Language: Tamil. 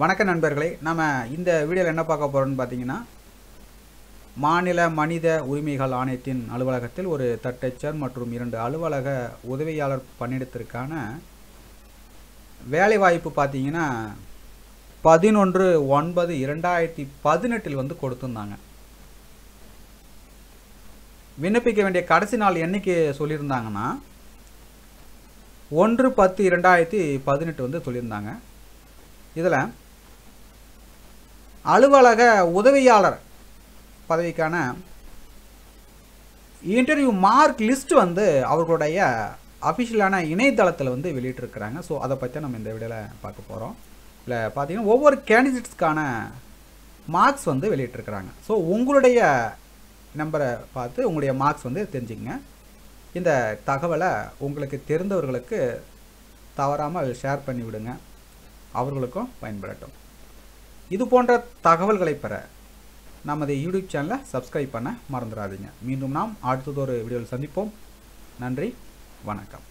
வணக்க நண்பர்களே நம்ம இந்த வீடியோவில் என்ன பார்க்க போகிறோம்னு பார்த்தீங்கன்னா மாநில மனித உரிமைகள் ஆணையத்தின் அலுவலகத்தில் ஒரு தட்டச்சர் மற்றும் இரண்டு அலுவலக உதவியாளர் பணியிடத்திற்கான வேலைவாய்ப்பு பார்த்தீங்கன்னா பதினொன்று ஒன்பது இரண்டாயிரத்தி பதினெட்டில் வந்து கொடுத்துருந்தாங்க. விண்ணப்பிக்க வேண்டிய கடைசி நாள் என்றைக்கு சொல்லியிருந்தாங்கன்னா ஒன்று பத்து இரண்டாயிரத்தி பதினெட்டு வந்து சொல்லியிருந்தாங்க. இதில் அலுவலக உதவியாளர் பதவிக்கான இன்டர்வியூ மார்க் லிஸ்ட் வந்து அவர்களுடைய அஃபிஷியலான இணையதளத்தில் வந்து வெளியிட்டிருக்கிறாங்க. ஸோ அதை பற்றி நம்ம இந்த வீடியோவில் பார்க்க போகிறோம் இல்லை பார்த்தீங்கன்னா ஒவ்வொரு கேண்டிடேட்ஸ்க்கான மார்க்ஸ் வந்து வெளியிட்டிருக்கிறாங்க. ஸோ உங்களுடைய நம்பரை பார்த்து உங்களுடைய மார்க்ஸ் வந்து தெரிஞ்சுங்க இந்த தகவலை உங்களுக்கு தெரிந்தவர்களுக்கு தவறாமல் ஷேர் பண்ணி விடுங்க அவர்களுக்கும் பயன்படட்டும். இது போன்ற தகவல்களை பெற நமது யூடியூப் சேனலை சப்ஸ்கிரைப் பண்ண மறந்துடாதீங்க. மீண்டும் நாம் அடுத்ததொரு வீடியோவில் சந்திப்போம். நன்றி வணக்கம்.